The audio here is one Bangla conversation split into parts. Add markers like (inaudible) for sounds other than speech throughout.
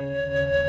Música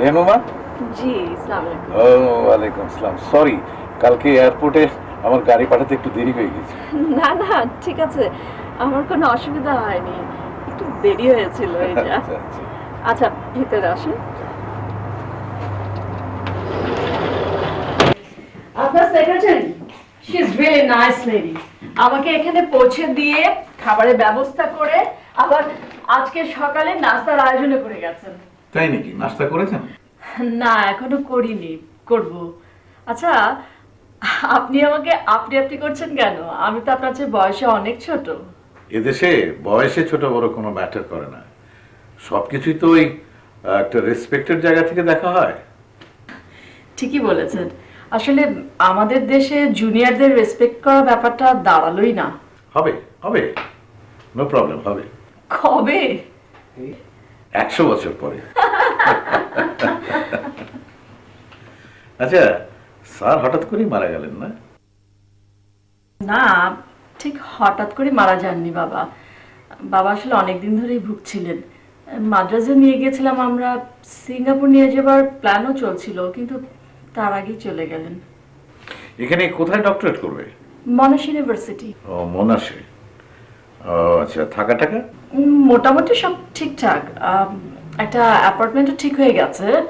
রেনুমা জি ওয়ালাইকুম আসসালাম। সরি কালকে এয়ারপোর্টে আমার গাড়ি পাঠাতে একটু দেরি হয়ে গেছে। না না ঠিক আছে। আমার কোনো অসুবিধা হয়নি। একটু দেরি হয়েছিল আচ্ছা, আচ্ছা। আচ্ছা ভিতরে আসুন। আপনার secretary she is really nice lady আমাকে এখানে পৌঁছে দিয়ে খাবারের ব্যবস্থা করে আবার আজকে সকালে নাস্তার আয়োজন করে গেছেন। তাই নাকি? নাস্তা করেছেন? না এখনও করিনি। করব। আচ্ছা আপনি আমাকে আপনি আপনি করছেন কেন? আমি তো আপনার চেয়ে বয়সে অনেক ছোট। এদেশে বয়সে ছোট বড় কোনো ম্যাটার করে না। সবকিছুই তো ওই একটা রেসপেক্টেড জায়গা থেকে দেখা হয়। ঠিকই বলেছেন। আসলে আমাদের দেশে জুনিয়রদের রেসপেক্ট করা ব্যাপারটা দাঁড়ালোই না। হবে হবে। নো প্রবলেম হবে। কবে? একশো বছর পরে। আচ্ছা স্যার হঠাৎ করেই মারা গেলেন না? না ঠিক হঠাৎ করে মারা যাননি বাবা। বাবা আসলে অনেকদিন ধরেই ভুগছিলেন। মাদ্রাজে নিয়ে গেছিলাম আমরা সিঙ্গাপুর নিয়ে যাবার প্ল্যানও চলছিল কিন্তু তার আগেই চলে গেলেন। এখানে কোথায় ডক্টরেট করবে? মনাশ ইউনিভার্সিটি। ও মনাসে ও আচ্ছা থাকা টাকা? মোটামুটি সব ঠিকঠাক। একটা অ্যাপার্টমেন্টও ঠিক হয়ে গেছে।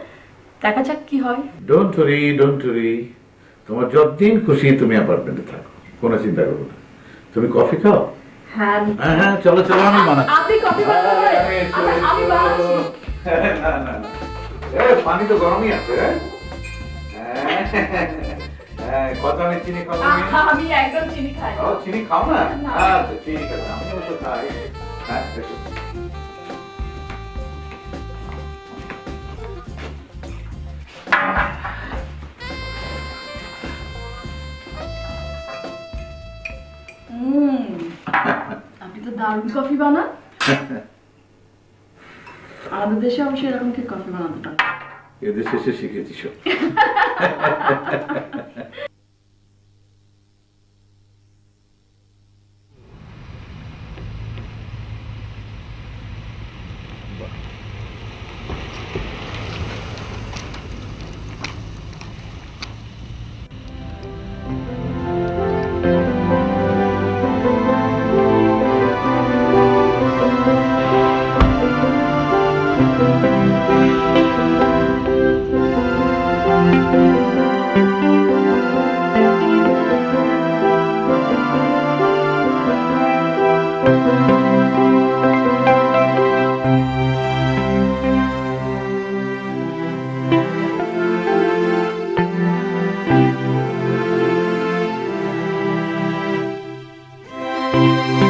দেখা যাক কি হয়। ডোন্ট ওরি ডোন্ট ওরি তোমার যতদিন খুশি তুমি অ্যাপার্টমেন্টে থাকো কোনো চিন্তা করো না। তুমি কফি খাও? হ্যাঁ। হ্যাঁ হ্যাঁ চলো চলো আমি বানাচ্ছি। আপনি কফি বানাবেন আমি- আমি বানাচ্ছি। না না পানি তো গরমই আছে হ্যাঁ? (laughs) হ্যাঁ কত আমি চিনি কত আমি একদম চিনি খাই ও চিনি খাও না। আচ্ছা ঠিক আছে আমি তো খাই। হ্যাঁ আপনি তো দারুণ কফি বানান। (laughs) আমাদের দেশে অবশ্য এরকম কি কফি বানাতে পারে এদেশে এসে শিখেছি সব Música